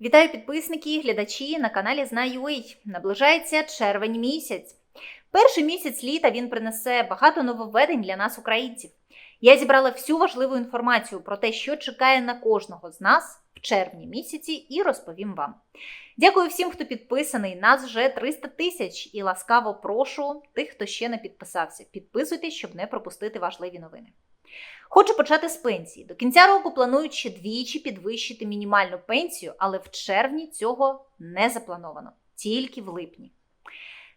Вітаю підписники і глядачі на каналі Знаю.ua. Наближається червень місяць. Перший місяць літа він принесе багато нововведень для нас, українців. Я зібрала всю важливу інформацію про те, що чекає на кожного з нас в червні місяці, і розповім вам. Дякую всім, хто підписаний. Нас вже 300 тисяч, і ласкаво прошу тих, хто ще не підписався. Підписуйтесь, щоб не пропустити важливі новини. Хочу почати з пенсії. До кінця року планують ще двічі підвищити мінімальну пенсію, але в червні цього не заплановано, тільки в липні.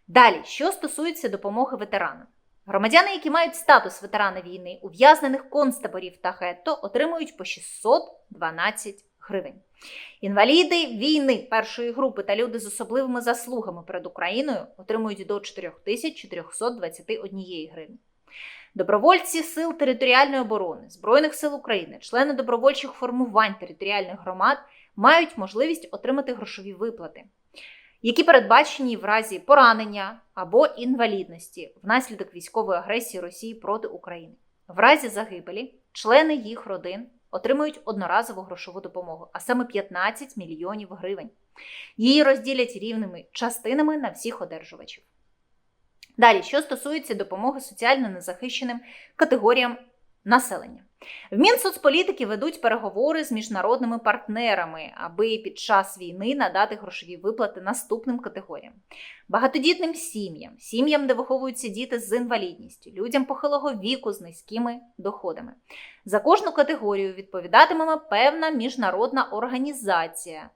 Далі, що стосується допомоги ветеранам. Громадяни, які мають статус ветерана війни, ув'язнених концтаборів та гетто, отримують по 612 гривень. Інваліди війни першої групи та люди з особливими заслугами перед Україною отримують до 4421 гривні. Добровольці сил територіальної оборони, Збройних сил України, члени добровольчих формувань територіальних громад мають можливість отримати грошові виплати, які передбачені в разі поранення або інвалідності внаслідок військової агресії Росії проти України. В разі загибелі члени їх родин отримують одноразову грошову допомогу, а саме 15 мільйонів гривень. Її розділять рівними частинами на всіх одержувачів. Далі, що стосується допомоги соціально незахищеним категоріям населення. В Мінсоцполітики ведуть переговори з міжнародними партнерами, аби під час війни надати грошові виплати наступним категоріям: багатодітним сім'ям, сім'ям, де виховуються діти з інвалідністю, людям похилого віку з низькими доходами. За кожну категорію відповідатиме певна міжнародна організація.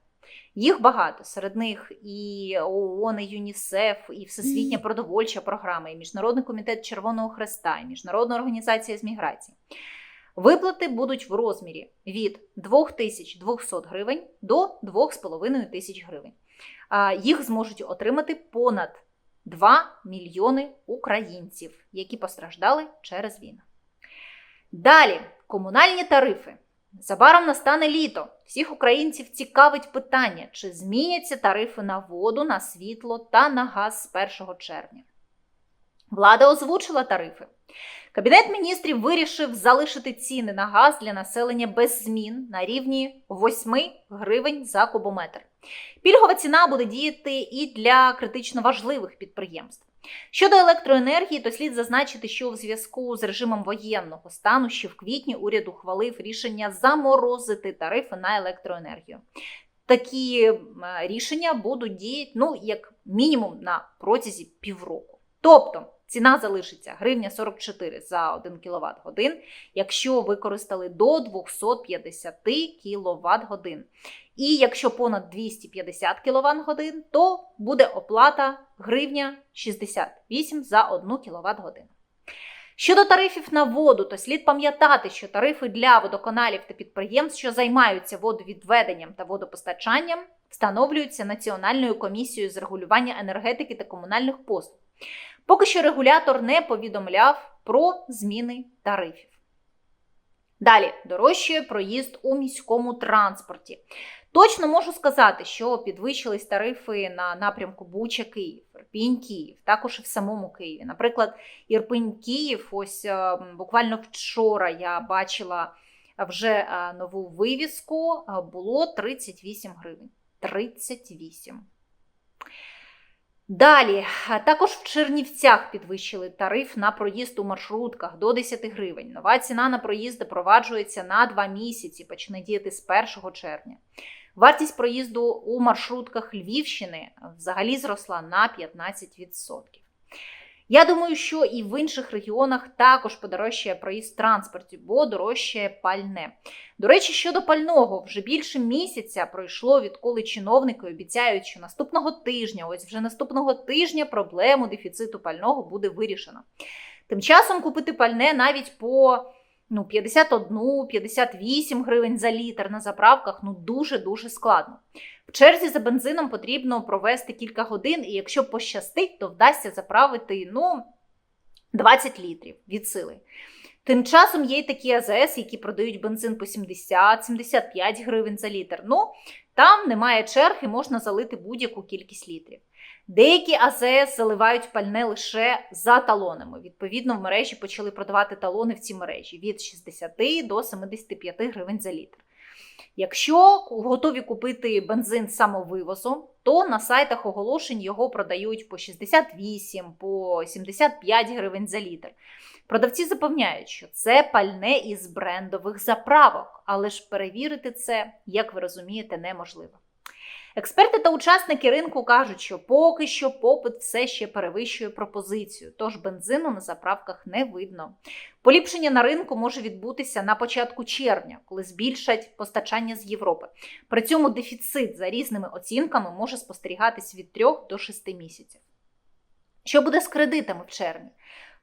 Їх багато. Серед них і ООН, і ЮНІСЕФ, і Всесвітня продовольча програма, і Міжнародний комітет Червоного Хреста, і Міжнародна організація з міграції. Виплати будуть в розмірі від 2200 гривень до 2,5 тисяч гривень. Їх зможуть отримати понад 2 мільйони українців, які постраждали через війну. Далі комунальні тарифи. Забаром настане літо. Всіх українців цікавить питання, чи зміняться тарифи на воду, на світло та на газ з 1 червня. Влада озвучила тарифи. Кабінет міністрів вирішив залишити ціни на газ для населення без змін на рівні 8 гривень за кубометр. Пільгова ціна буде діяти і для критично важливих підприємств. Щодо електроенергії, то слід зазначити, що в зв'язку з режимом воєнного стану ще в квітні уряд ухвалив рішення заморозити тарифи на електроенергію. Такі рішення будуть діяти ну, як мінімум на протязі півроку. Тобто ціна залишиться гривня 44 за 1 кВт годин, якщо використали до 250 кВт годин. І якщо понад 250 кВт годин, то буде оплата гривня 68 за 1 кВт годину. Щодо тарифів на воду, то слід пам'ятати, що тарифи для водоканалів та підприємств, що займаються водовідведенням та водопостачанням, встановлюються Національною комісією з регулювання енергетики та комунальних послуг. Поки що регулятор не повідомляв про зміни тарифів. Далі дорожчає проїзд у міському транспорті. Точно можу сказати, що підвищились тарифи на напрямку Буча Київ, Ірпінь Київ, також і в самому Києві. Наприклад, Ірпінь Київ, ось е, буквально вчора я бачила вже е, нову вивіску, е, було 38 гривень. 38. Далі, також в Чернівцях підвищили тариф на проїзд у маршрутках до 10 гривень. Нова ціна на проїзд запроваджується на 2 місяці, почне діяти з 1 червня. Вартість проїзду у маршрутках Львівщини взагалі зросла на 15%. Я думаю, що і в інших регіонах також подорожчає проїзд в транспорті, бо дорожчає пальне. До речі, щодо пального, вже більше місяця пройшло, відколи чиновники обіцяють, що наступного тижня, ось вже наступного тижня, проблему дефіциту пального буде вирішено. Тим часом купити пальне навіть по ну, 51-58 гривень за літр на заправках ну дуже-дуже складно. В черзі за бензином потрібно провести кілька годин, і якщо пощастить, то вдасться заправити ну, 20 літрів від сили. Тим часом є й такі АЗС, які продають бензин по 70-75 гривень за літр. Ну, там немає черги, можна залити будь-яку кількість літрів. Деякі АЗС заливають пальне лише за талонами. Відповідно, в мережі почали продавати талони в ці мережі від 60 до 75 гривень за літр. Якщо готові купити бензин самовивозом, то на сайтах оголошень його продають по 68, по 75 гривень за літр. Продавці запевняють, що це пальне із брендових заправок, але ж перевірити це, як ви розумієте, неможливо. Експерти та учасники ринку кажуть, що поки що попит все ще перевищує пропозицію, тож бензину на заправках не видно. Поліпшення на ринку може відбутися на початку червня, коли збільшать постачання з Європи. При цьому дефіцит за різними оцінками може спостерігатись від 3 до 6 місяців. Що буде з кредитами в червні?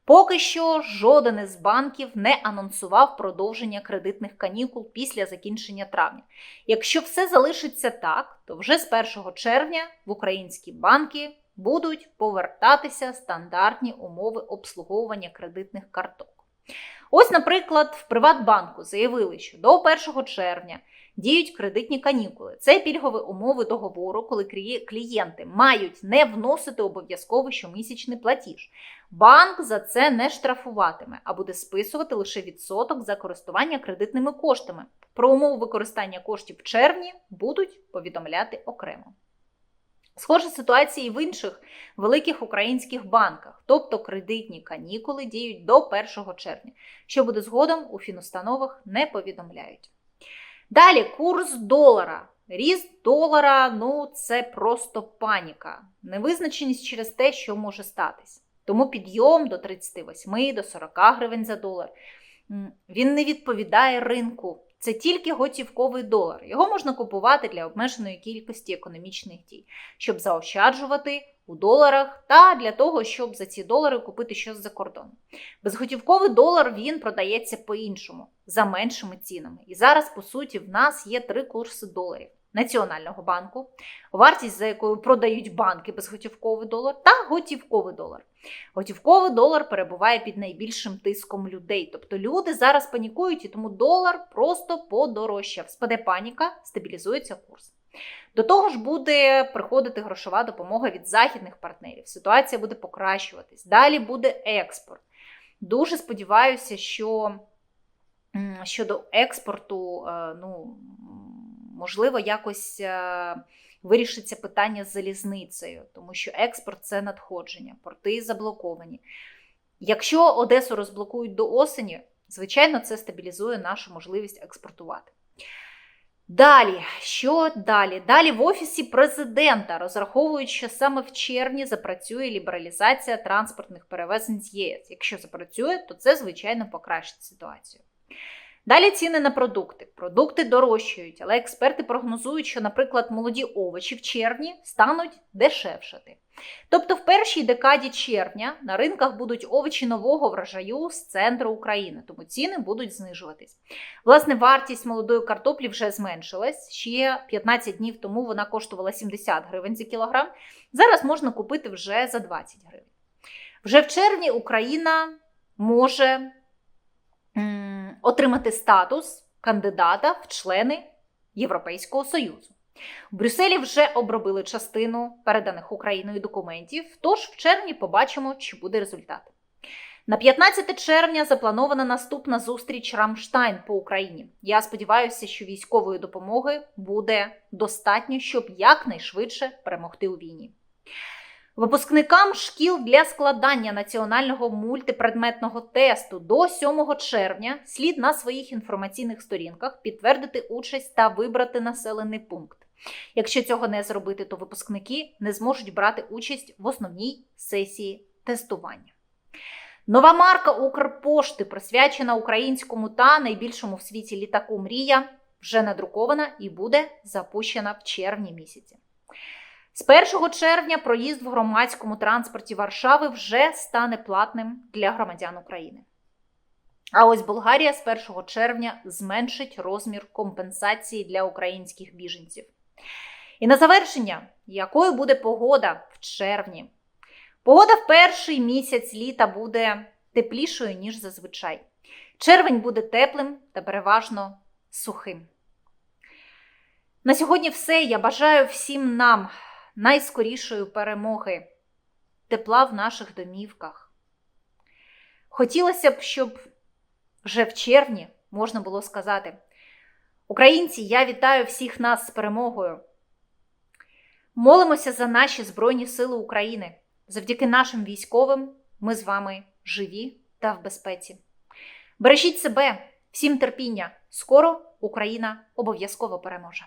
Поки що жоден із банків не анонсував продовження кредитних канікул після закінчення травня. Якщо все залишиться так, то вже з 1 червня в українські банки будуть повертатися стандартні умови обслуговування кредитних карток. Ось, наприклад, в Приватбанку заявили, що до 1 червня діють кредитні канікули. Це пільгові умови договору, коли клієнти мають не вносити обов'язковий щомісячний платіж. Банк за це не штрафуватиме, а буде списувати лише відсоток за користування кредитними коштами. Про умови використання коштів в червні будуть повідомляти окремо. Схожа ситуація і в інших великих українських банках, тобто кредитні канікули діють до 1 червня. Що буде згодом у фінустановах не повідомляють. Далі курс долара. Ріст долара ну це просто паніка. Невизначеність через те, що може статись. Тому підйом до 38 до 40 гривень за долар. Він не відповідає ринку. Це тільки готівковий долар. Його можна купувати для обмеженої кількості економічних дій, щоб заощаджувати у доларах та для того, щоб за ці долари купити щось за кордон. Безготівковий долар він продається по-іншому, за меншими цінами. І зараз, по суті, в нас є три курси доларів. Національного банку, вартість, за якою продають банки безготівковий долар, та готівковий долар. Готівковий долар перебуває під найбільшим тиском людей. Тобто люди зараз панікують, і тому долар просто подорожчав. Спаде паніка, стабілізується курс. До того ж, буде приходити грошова допомога від західних партнерів. Ситуація буде покращуватись. Далі буде експорт. Дуже сподіваюся, що щодо експорту, е, ну, можливо, якось е, вирішиться питання з залізницею, тому що експорт це надходження, порти заблоковані. Якщо Одесу розблокують до осені, звичайно, це стабілізує нашу можливість експортувати. Далі, що далі? Далі в Офісі президента розраховують, що саме в червні запрацює лібералізація транспортних перевезень з ЄС. Якщо запрацює, то це, звичайно, покращить ситуацію. Далі ціни на продукти. Продукти дорожчають, але експерти прогнозують, що, наприклад, молоді овочі в червні стануть дешевшати. Тобто, в першій декаді червня на ринках будуть овочі нового врожаю з центру України, тому ціни будуть знижуватись. Власне, вартість молодої картоплі вже зменшилась. Ще 15 днів тому вона коштувала 70 гривень за кілограм. Зараз можна купити вже за 20 гривень. Вже в червні Україна може отримати статус кандидата в члени Європейського Союзу. В Брюсселі вже обробили частину переданих Україною документів, тож в червні побачимо, чи буде результат. На 15 червня запланована наступна зустріч Рамштайн по Україні. Я сподіваюся, що військової допомоги буде достатньо, щоб якнайшвидше перемогти у війні. Випускникам шкіл для складання національного мультипредметного тесту до 7 червня слід на своїх інформаційних сторінках підтвердити участь та вибрати населений пункт. Якщо цього не зробити, то випускники не зможуть брати участь в основній сесії тестування. Нова марка Укрпошти, присвячена українському та найбільшому в світі літаку Мрія, вже надрукована і буде запущена в червні місяці. З 1 червня проїзд в громадському транспорті Варшави вже стане платним для громадян України. А ось Болгарія з 1 червня зменшить розмір компенсації для українських біженців. І на завершення, якою буде погода в червні? Погода в перший місяць літа буде теплішою, ніж зазвичай. Червень буде теплим та переважно сухим. На сьогодні все. Я бажаю всім нам найскорішої перемоги, тепла в наших домівках. Хотілося б, щоб вже в червні можна було сказати: Українці, я вітаю всіх нас з перемогою. Молимося за наші Збройні Сили України. Завдяки нашим військовим ми з вами живі та в безпеці. Бережіть себе, всім терпіння. Скоро Україна обов'язково переможе.